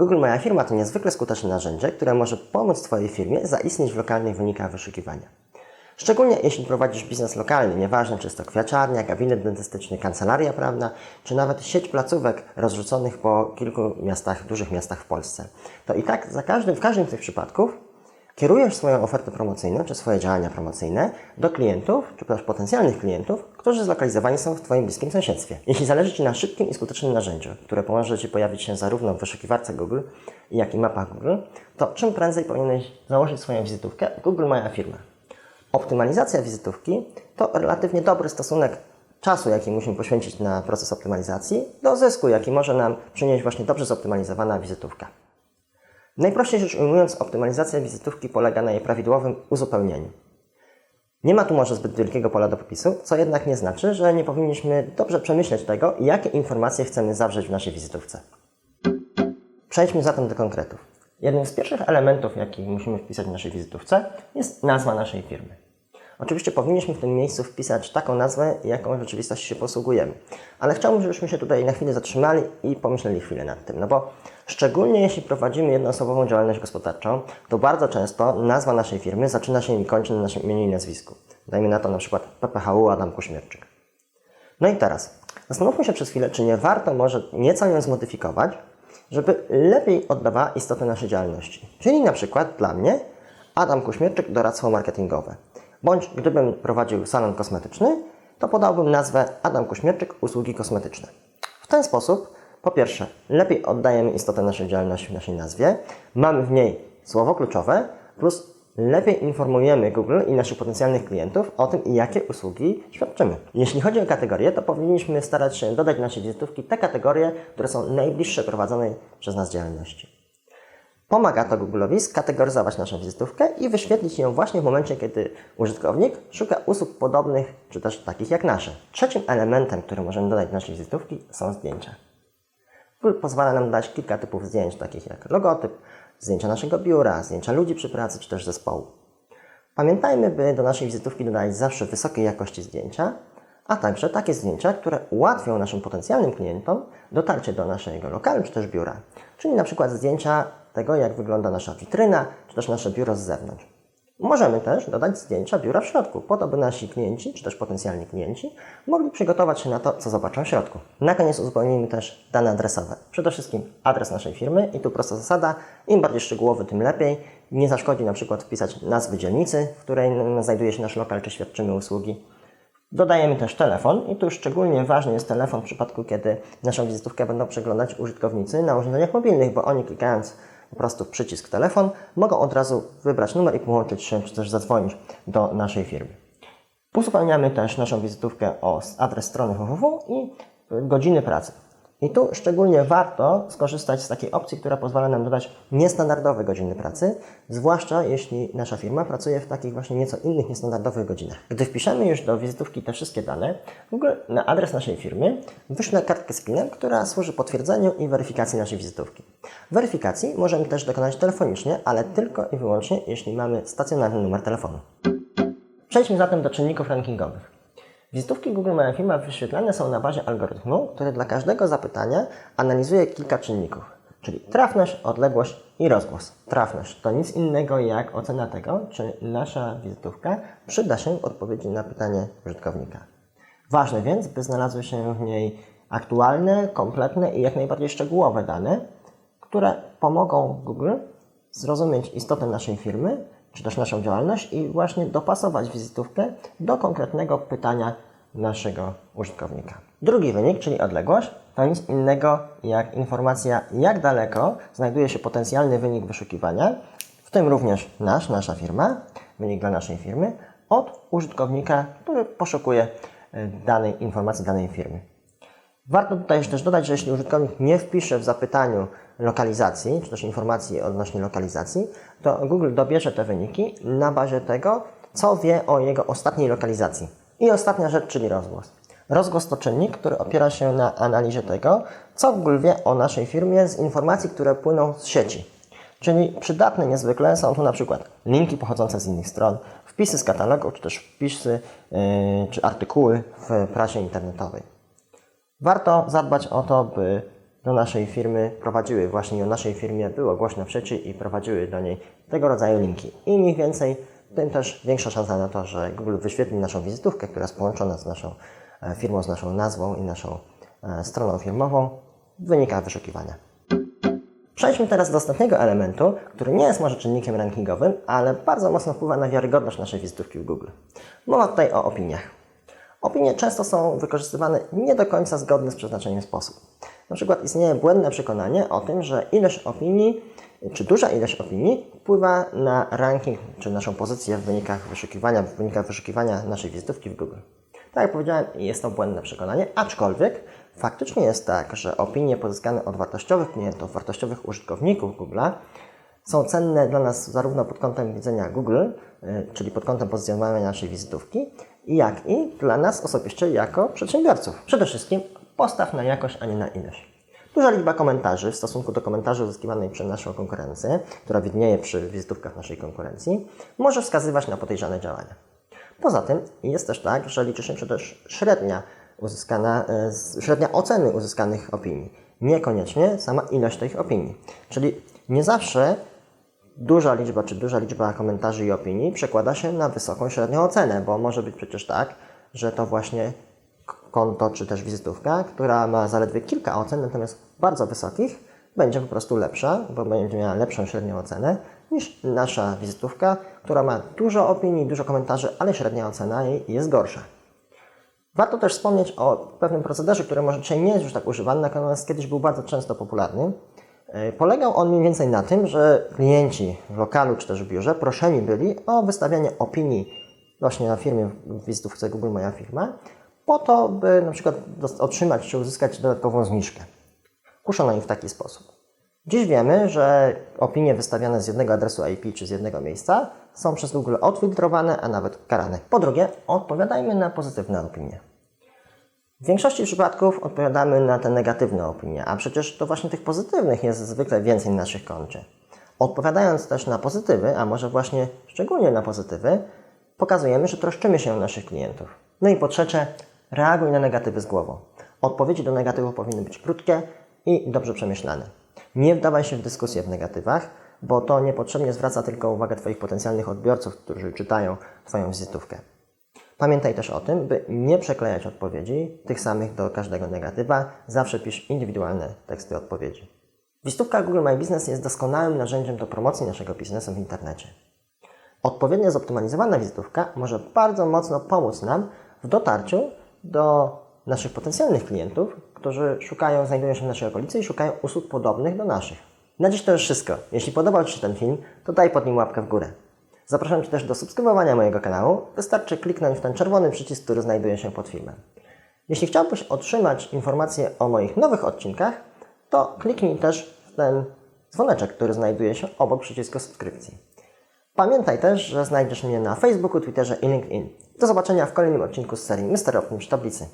Google Moja Firma to niezwykle skuteczne narzędzie, które może pomóc Twojej firmie zaistnieć w lokalnych wynikach wyszukiwania. Szczególnie jeśli prowadzisz biznes lokalny, nieważne czy jest to kwiaciarnia, gabinet dentystyczny, kancelaria prawna, czy nawet sieć placówek rozrzuconych po kilku miastach, dużych miastach w Polsce. To i tak za każdym, w każdym z tych przypadków kierujesz swoją ofertę promocyjną, czy swoje działania promocyjne do klientów, czy też potencjalnych klientów, którzy zlokalizowani są w Twoim bliskim sąsiedztwie. Jeśli zależy Ci na szybkim i skutecznym narzędziu, które pomoże Ci pojawić się zarówno w wyszukiwarce Google, jak i mapach Google, to czym prędzej powinieneś założyć swoją wizytówkę Google Moja Firma. Optymalizacja wizytówki to relatywnie dobry stosunek czasu, jaki musimy poświęcić na proces optymalizacji, do zysku, jaki może nam przynieść właśnie dobrze zoptymalizowana wizytówka. Najprościej rzecz ujmując, optymalizacja wizytówki polega na jej prawidłowym uzupełnieniu. Nie ma tu może zbyt wielkiego pola do popisu, co jednak nie znaczy, że nie powinniśmy dobrze przemyśleć tego, jakie informacje chcemy zawrzeć w naszej wizytówce. Przejdźmy zatem do konkretów. Jednym z pierwszych elementów, jaki musimy wpisać w naszej wizytówce, jest nazwa naszej firmy. Oczywiście powinniśmy w tym miejscu wpisać taką nazwę, jaką w rzeczywistości się posługujemy. Ale chciałbym, żebyśmy się tutaj na chwilę zatrzymali i pomyśleli chwilę nad tym. No bo szczególnie jeśli prowadzimy jednoosobową działalność gospodarczą, to bardzo często nazwa naszej firmy zaczyna się i kończy na naszym imieniu i nazwisku. Dajmy na to na przykład PPHU Adam Kuśmierczyk. No i teraz, zastanówmy się przez chwilę, czy nie warto może nieco ją zmodyfikować, żeby lepiej oddawała istotę naszej działalności. Czyli na przykład dla mnie Adam Kuśmierczyk doradztwo marketingowe. Bądź gdybym prowadził salon kosmetyczny, to podałbym nazwę Adam Kuśmierczyk usługi kosmetyczne. W ten sposób, po pierwsze, lepiej oddajemy istotę naszej działalności w naszej nazwie, mamy w niej słowo kluczowe, plus lepiej informujemy Google i naszych potencjalnych klientów o tym, jakie usługi świadczymy. Jeśli chodzi o kategorie, to powinniśmy starać się dodać w naszej wizytówki te kategorie, które są najbliższe prowadzonej przez nas działalności. Pomaga to Google'owi skategoryzować naszą wizytówkę i wyświetlić ją właśnie w momencie, kiedy użytkownik szuka usług podobnych, czy też takich jak nasze. Trzecim elementem, który możemy dodać do naszej wizytówki są zdjęcia. Google pozwala nam dać kilka typów zdjęć, takich jak logotyp, zdjęcia naszego biura, zdjęcia ludzi przy pracy, czy też zespołu. Pamiętajmy, by do naszej wizytówki dodać zawsze wysokiej jakości zdjęcia, a także takie zdjęcia, które ułatwią naszym potencjalnym klientom dotarcie do naszego lokalu czy też biura. Czyli na przykład zdjęcia tego, jak wygląda nasza witryna, czy też nasze biuro z zewnątrz. Możemy też dodać zdjęcia biura w środku, po to, by nasi klienci, czy też potencjalni klienci, mogli przygotować się na to, co zobaczą w środku. Na koniec uzupełnijmy też dane adresowe. Przede wszystkim adres naszej firmy i tu prosta zasada, im bardziej szczegółowy, tym lepiej. Nie zaszkodzi na przykład wpisać nazwy dzielnicy, w której znajduje się nasz lokal, czy świadczymy usługi. Dodajemy też telefon i tu szczególnie ważny jest telefon w przypadku, kiedy naszą wizytówkę będą przeglądać użytkownicy na urządzeniach mobilnych, bo oni klikając po prostu w przycisk telefon mogą od razu wybrać numer i połączyć się, czy też zadzwonić do naszej firmy. Uzupełniamy też naszą wizytówkę o adres strony www i godziny pracy. I tu szczególnie warto skorzystać z takiej opcji, która pozwala nam dodać niestandardowe godziny pracy, zwłaszcza jeśli nasza firma pracuje w takich właśnie nieco innych niestandardowych godzinach. Gdy wpiszemy już do wizytówki te wszystkie dane, Google na adres naszej firmy wyśle kartkę z PIN-em, która służy potwierdzeniu i weryfikacji naszej wizytówki. Weryfikacji możemy też dokonać telefonicznie, ale tylko i wyłącznie jeśli mamy stacjonarny numer telefonu. Przejdźmy zatem do czynników rankingowych. Wizytówki Google Moja Firma wyświetlane są na bazie algorytmu, który dla każdego zapytania analizuje kilka czynników, czyli trafność, odległość i rozgłos. Trafność to nic innego jak ocena tego, czy nasza wizytówka przyda się w odpowiedzi na pytanie użytkownika. Ważne więc, by znalazły się w niej aktualne, kompletne i jak najbardziej szczegółowe dane, które pomogą Google zrozumieć istotę naszej firmy czy też naszą działalność i właśnie dopasować wizytówkę do konkretnego pytania naszego użytkownika. Drugi wynik, czyli odległość, to nic innego jak informacja, jak daleko znajduje się potencjalny wynik wyszukiwania, w tym również nasz, nasza firma, wynik dla naszej firmy, od użytkownika, który poszukuje e, danej informacji danej firmy. Warto tutaj też dodać, że jeśli użytkownik nie wpisze w zapytaniu lokalizacji, czy też informacji odnośnie lokalizacji, to Google dobierze te wyniki na bazie tego, co wie o jego ostatniej lokalizacji. I ostatnia rzecz, czyli rozgłos. Rozgłos to czynnik, który opiera się na analizie tego, co Google wie o naszej firmie z informacji, które płyną z sieci. Czyli przydatne niezwykle są tu na przykład linki pochodzące z innych stron, wpisy z katalogu, czy też wpisy yy, czy artykuły w prasie internetowej. Warto zadbać o to, by do naszej firmy prowadziły, właśnie o naszej firmie było głośno w sieci i prowadziły do niej tego rodzaju linki. Im ich więcej, tym też większa szansa na to, że Google wyświetli naszą wizytówkę, która jest połączona z naszą e, firmą, z naszą nazwą i naszą e, stroną firmową w wynikach wyszukiwania. Przejdźmy teraz do ostatniego elementu, który nie jest może czynnikiem rankingowym, ale bardzo mocno wpływa na wiarygodność naszej wizytówki w Google. Mowa tutaj o opiniach. Opinie często są wykorzystywane nie do końca zgodny z przeznaczeniem sposób. Na przykład istnieje błędne przekonanie o tym, że ilość opinii, czy duża ilość opinii wpływa na ranking, czy naszą pozycję w wynikach wyszukiwania, w wynikach wyszukiwania naszej wizytówki w Google. Tak jak powiedziałem, jest to błędne przekonanie, aczkolwiek faktycznie jest tak, że opinie pozyskane od wartościowych klientów, wartościowych użytkowników Google'a są cenne dla nas zarówno pod kątem widzenia Google, y, czyli pod kątem pozycjonowania naszej wizytówki, jak i dla nas osobiście jako przedsiębiorców. Przede wszystkim postaw na jakość, a nie na ilość. Duża liczba komentarzy w stosunku do komentarzy uzyskiwanej przez naszą konkurencję, która widnieje przy wizytówkach naszej konkurencji, może wskazywać na podejrzane działania. Poza tym jest też tak, że liczy się też średnia, uzyskana, e, średnia oceny uzyskanych opinii, niekoniecznie sama ilość tych opinii. Czyli nie zawsze duża liczba czy duża liczba komentarzy i opinii przekłada się na wysoką średnią ocenę, bo może być przecież tak, że to właśnie konto czy też wizytówka, która ma zaledwie kilka ocen, natomiast bardzo wysokich, będzie po prostu lepsza, bo będzie miała lepszą średnią ocenę niż nasza wizytówka, która ma dużo opinii, dużo komentarzy, ale średnia ocena jej jest gorsza. Warto też wspomnieć o pewnym procederze, który może dzisiaj nie jest już tak używany, natomiast kiedyś był bardzo często popularny. Yy, Polegał on mniej więcej na tym, że klienci w lokalu czy też w biurze proszeni byli o wystawianie opinii właśnie na firmie w wizytówce Google Moja Firma, po to, by na przykład otrzymać czy uzyskać dodatkową zniżkę. Kuszono ich w taki sposób. Dziś wiemy, że opinie wystawiane z jednego adresu IP czy z jednego miejsca są przez Google odfiltrowane, a nawet karane. Po drugie, odpowiadajmy na pozytywne opinie. W większości przypadków odpowiadamy na te negatywne opinie, a przecież to właśnie tych pozytywnych jest zwykle więcej na naszych koncie. Odpowiadając też na pozytywy, a może właśnie szczególnie na pozytywy, pokazujemy, że troszczymy się o naszych klientów. No i po trzecie, reaguj na negatywy z głową. Odpowiedzi do negatywów powinny być krótkie i dobrze przemyślane. Nie wdawaj się w dyskusję w negatywach, bo to niepotrzebnie zwraca tylko uwagę Twoich potencjalnych odbiorców, którzy czytają Twoją wizytówkę. Pamiętaj też o tym, by nie przeklejać odpowiedzi, tych samych do każdego negatywa. Zawsze pisz indywidualne teksty odpowiedzi. Wizytówka Google My Business jest doskonałym narzędziem do promocji naszego biznesu w internecie. Odpowiednio zoptymalizowana wizytówka może bardzo mocno pomóc nam w dotarciu do naszych potencjalnych klientów, którzy szukają, znajdują się w naszej okolicy i szukają usług podobnych do naszych. Na dziś to już wszystko. Jeśli podobał Ci się ten film, to daj pod nim łapkę w górę. Zapraszam Cię też do subskrybowania mojego kanału. Wystarczy kliknąć w ten czerwony przycisk, który znajduje się pod filmem. Jeśli chciałbyś otrzymać informacje o moich nowych odcinkach, to kliknij też ten dzwoneczek, który znajduje się obok przycisku subskrypcji. Pamiętaj też, że znajdziesz mnie na Facebooku, Twitterze i LinkedIn. Do zobaczenia w kolejnym odcinku z serii Mr. Optimist Tablicy.